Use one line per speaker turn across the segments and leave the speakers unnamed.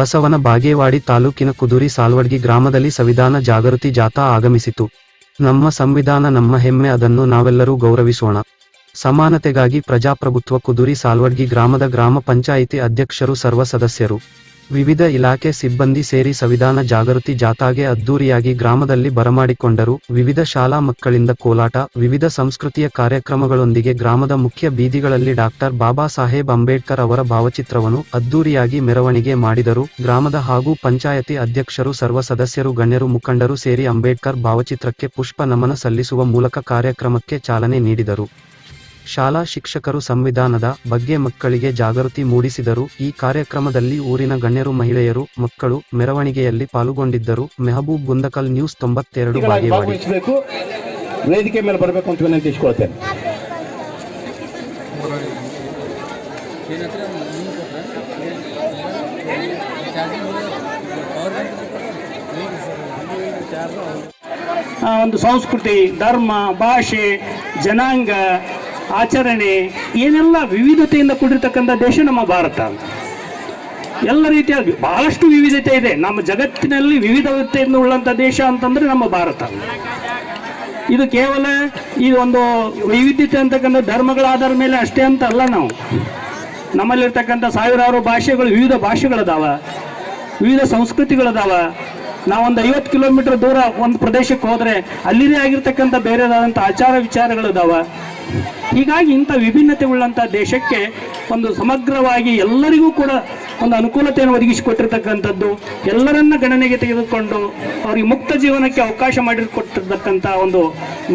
ಬಸವನ ಬಾಗೇವಾಡಿ ತಾಲೂಕಿನ ಕುದುರಿ ಸಾಲ್ವಡ್ಗಿ ಗ್ರಾಮದಲ್ಲಿ ಸಂವಿಧಾನ ಜಾಗೃತಿ ಜಾಥಾ ಆಗಮಿಸಿತು. ನಮ್ಮ ಸಂವಿಧಾನ ನಮ್ಮ ಹೆಮ್ಮೆ, ಅದನ್ನು ನಾವೆಲ್ಲರೂ ಗೌರವಿಸೋಣ. ಸಮಾನತೆಗಾಗಿ ಪ್ರಜಾಪ್ರಭುತ್ವ ಕುದುರಿ ಸಾಲ್ವಡ್ಗಿ ಗ್ರಾಮದ ಗ್ರಾಮ ಪಂಚಾಯಿತಿ ಅಧ್ಯಕ್ಷರು, ಸರ್ವ ಸದಸ್ಯರು. ವಿವಿಧ ಇಲಾಖೆ ಸಿಬ್ಬಂದಿ ಸೇರಿ ಸಂವಿಧಾನ ಜಾಗೃತಿ ಜಾಥಾಗೆ ಅದ್ದೂರಿಯಾಗಿ ಗ್ರಾಮದಲ್ಲಿ ಬರಮಾಡಿಕೊಂಡರು. ವಿವಿಧ ಶಾಲಾ ಮಕ್ಕಳಿಂದ ಕೋಲಾಟ, ವಿವಿಧ ಸಂಸ್ಕೃತಿಯ ಕಾರ್ಯಕ್ರಮಗಳೊಂದಿಗೆ ಗ್ರಾಮದ ಮುಖ್ಯ ಬೀದಿಗಳಲ್ಲಿ ಡಾಕ್ಟರ್ ಬಾಬಾ ಸಾಹೇಬ್ ಅಂಬೇಡ್ಕರ್ ಅವರ ಭಾವಚಿತ್ರವನ್ನು ಅದ್ದೂರಿಯಾಗಿ ಮೆರವಣಿಗೆ ಮಾಡಿದರು. ಗ್ರಾಮದ ಹಾಗೂ ಪಂಚಾಯತಿ ಅಧ್ಯಕ್ಷರು, ಸರ್ವ ಸದಸ್ಯರು, ಗಣ್ಯರು, ಮುಖಂಡರು ಸೇರಿ ಅಂಬೇಡ್ಕರ್ ಭಾವಚಿತ್ರಕ್ಕೆ ಪುಷ್ಪ ನಮನ ಸಲ್ಲಿಸುವ ಮೂಲಕ ಕಾರ್ಯಕ್ರಮಕ್ಕೆ ಚಾಲನೆ ನೀಡಿದರು. ಶಾಲಾ ಶಿಕ್ಷಕರು ಸಂವಿಧಾನದ ಬಗ್ಗೆ ಮಕ್ಕಳಿಗೆ ಜಾಗೃತಿ ಮೂಡಿಸಿದರು. ಈ ಕಾರ್ಯಕ್ರಮದಲ್ಲಿ ಊರಿನ ಗಣ್ಯರು ಮಹಿಳೆಯರು ಮಕ್ಕಳು ಮೆರವಣಿಗೆಯಲ್ಲಿ ಪಾಲ್ಗೊಂಡಿದ್ದರು. ಮೆಹಬೂಬ್ ಗುಂದಕಲ್ ನ್ಯೂಸ್ ತೊಂಬತ್ತೆರಡು ಬಾಗೇವಾಡಿ
ವೇದಿಕೆ ಮೇಲೆ ಬರಬೇಕು ಅಂತ ವಿನಂತಿಸ್ಕೊಳ್ತೇನೆ
ಒಂದು ಸಂಸ್ಕೃತಿ ಧರ್ಮ ಭಾಷೆ ಜನಾಂಗ ಆಚರಣೆ ಏನೆಲ್ಲ ವಿವಿಧತೆಯಿಂದ ಕೂಡಿರ್ತಕ್ಕಂಥ ದೇಶ ನಮ್ಮ ಭಾರತ. ಎಲ್ಲ ರೀತಿಯ ಬಹಳಷ್ಟು ವಿವಿಧತೆ ಇದೆ. ನಮ್ಮ ಜಗತ್ತಿನಲ್ಲಿ ವಿವಿಧತೆಯಿಂದ ಉಳ್ಳಂಥ ದೇಶ ಅಂತಂದ್ರೆ ನಮ್ಮ ಭಾರತ. ಇದು ಕೇವಲ ಈ ಒಂದು ವೈವಿಧ್ಯತೆ ಅಂತಕ್ಕಂಥ ಧರ್ಮಗಳ ಆಧಾರದ ಮೇಲೆ ಅಷ್ಟೇ ಅಂತ ಅಲ್ಲ ನಾವು. ನಮ್ಮಲ್ಲಿರ್ತಕ್ಕಂಥ ಸಾವಿರಾರು ಭಾಷೆಗಳು ವಿವಿಧ ಭಾಷೆಗಳದಾವ, ವಿವಿಧ ಸಂಸ್ಕೃತಿಗಳದಾವ ನಾವೊಂದು ಐವತ್ತು ಕಿಲೋಮೀಟರ್ ದೂರ ಒಂದು ಪ್ರದೇಶಕ್ಕೆ ಹೋದರೆ ಅಲ್ಲಿದೇ ಆಗಿರ್ತಕ್ಕಂಥ ಬೇರೆದಾದಂಥ ಆಚಾರ ವಿಚಾರಗಳಿದಾವ. ಹೀಗಾಗಿ ಇಂಥ ವಿಭಿನ್ನತೆ ಉಳ್ಳಂಥ ದೇಶಕ್ಕೆ ಒಂದು ಸಮಗ್ರವಾಗಿ ಎಲ್ಲರಿಗೂ ಕೂಡ ಒಂದು ಅನುಕೂಲತೆಯನ್ನು ಒದಗಿಸಿಕೊಟ್ಟಿರ್ತಕ್ಕಂಥದ್ದು, ಎಲ್ಲರನ್ನ ಗಣನೆಗೆ ತೆಗೆದುಕೊಂಡು ಅವರಿಗೆ ಮುಕ್ತ ಜೀವನಕ್ಕೆ ಅವಕಾಶ ಮಾಡಿಕೊಟ್ಟಿರ್ತಕ್ಕಂಥ ಒಂದು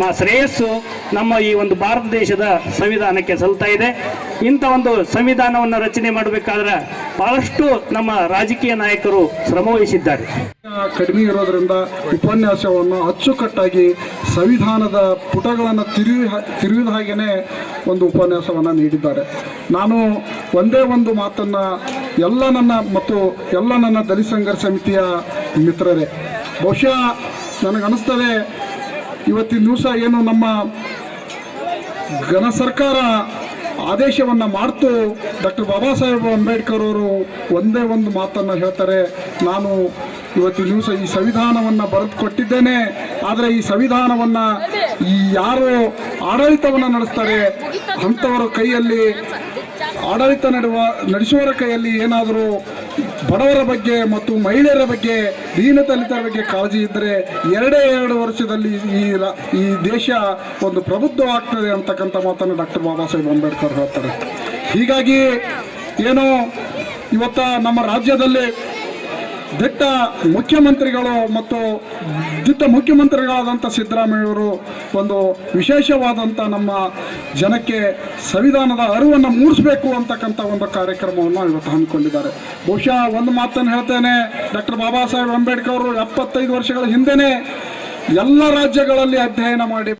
ಮಾ ಶ್ರೇಯಸ್ಸು ನಮ್ಮ ಈ ಒಂದು ಭಾರತ ದೇಶದ ಸಂವಿಧಾನಕ್ಕೆ ಸಲ್ತಾ ಇದೆ. ಇಂಥ ಒಂದು ಸಂವಿಧಾನವನ್ನು ರಚನೆ ಮಾಡಬೇಕಾದ್ರೆ ಬಹಳಷ್ಟು ನಮ್ಮ ರಾಜಕೀಯ ನಾಯಕರು ಶ್ರಮವಹಿಸಿದ್ದಾರೆ
ಕಡಿಮೆ ಇರೋದ್ರಿಂದ ಉಪನ್ಯಾಸವನ್ನು ಅಚ್ಚುಕಟ್ಟಾಗಿ ಸಂವಿಧಾನದ ಪುಟಗಳನ್ನು ತಿರುವಿ ತಿರುವಿದ ಹಾಗೆಯೇ ಒಂದು ಉಪನ್ಯಾಸವನ್ನು ನೀಡಿದ್ದಾರೆ. ನಾನು ಒಂದೇ ಒಂದು ಮಾತನ್ನು ಎಲ್ಲ ನನ್ನ ಮತ್ತು ಎಲ್ಲ ನನ್ನ ದಲಿತ ಸಂಘರ್ಷ ಸಮಿತಿಯ ಮಿತ್ರರೇ, ಬಹುಶಃ ನನಗನ್ನಿಸ್ತದೆ ಇವತ್ತಿನ ದಿವಸ ಏನು ನಮ್ಮ ಘನ ಸರ್ಕಾರ ಆದೇಶವನ್ನು ಮಾಡ್ತು. ಡಾಕ್ಟರ್ ಬಾಬಾ ಸಾಹೇಬ್ ಅಂಬೇಡ್ಕರ್ ಅವರು ಒಂದೇ ಒಂದು ಮಾತನ್ನು ಹೇಳ್ತಾರೆ. ನಾನು ಇವತ್ತಿನ ದಿವಸ ಈ ಸಂವಿಧಾನವನ್ನು ಬರೆದು ಕೊಟ್ಟಿದ್ದೇನೆ. ಆದರೆ ಈ ಸಂವಿಧಾನವನ್ನು ಈ ಯಾರು ಆಡಳಿತವನ್ನು ನಡೆಸ್ತಾರೆ. ಅಂಥವರ ಕೈಯಲ್ಲಿ ಆಡಳಿತ ನಡೆವ ನಡೆಸುವವರ ಕೈಯಲ್ಲಿ ಏನಾದರೂ ಬಡವರ ಬಗ್ಗೆ ಮತ್ತು ಮಹಿಳೆಯರ ಬಗ್ಗೆ ದೀನದಲಿತರ ಬಗ್ಗೆ ಕಾಳಜಿ ಇದ್ದರೆ ಎರಡೇ ಎರಡು ವರ್ಷದಲ್ಲಿ ಈ ಈ ದೇಶ ಒಂದು ಪ್ರಬುದ್ಧ ಆಗ್ತದೆ ಅಂತಕ್ಕಂಥ ಮಾತನ್ನು ಡಾಕ್ಟರ್ ಬಾಬಾ ಸಾಹೇಬ್ ಅಂಬೇಡ್ಕರ್ ಹೇಳ್ತಾರೆ. ಹೀಗಾಗಿ ಏನು ಇವತ್ತ ನಮ್ಮ ರಾಜ್ಯದಲ್ಲಿ ದಿಟ್ಟ ಮುಖ್ಯಮಂತ್ರಿಗಳು ಮತ್ತು ದಿಟ್ಟ ಮುಖ್ಯಮಂತ್ರಿಗಳಾದಂಥ ಸಿದ್ದರಾಮಯ್ಯವರು ಒಂದು ವಿಶೇಷವಾದಂಥ ನಮ್ಮ ಜನಕ್ಕೆ ಸಂವಿಧಾನದ ಅರಿವನ್ನು ಮೂಡಿಸಬೇಕು ಅಂತಕ್ಕಂಥ ಒಂದು ಕಾರ್ಯಕ್ರಮವನ್ನು ಇವತ್ತು ಹಮ್ಮಿಕೊಂಡಿದ್ದಾರೆ. ಬಹುಶಃ ಒಂದು ಮಾತನ್ನು ಹೇಳ್ತೇನೆ, ಡಾಕ್ಟರ್ ಬಾಬಾ ಸಾಹೇಬ್ ಅಂಬೇಡ್ಕರ್ ಅವರು ಎಪ್ಪತ್ತೈದು ವರ್ಷಗಳ ಹಿಂದೆಯೇ ಎಲ್ಲ ರಾಜ್ಯಗಳಲ್ಲಿ ಅಧ್ಯಯನ ಮಾಡಿ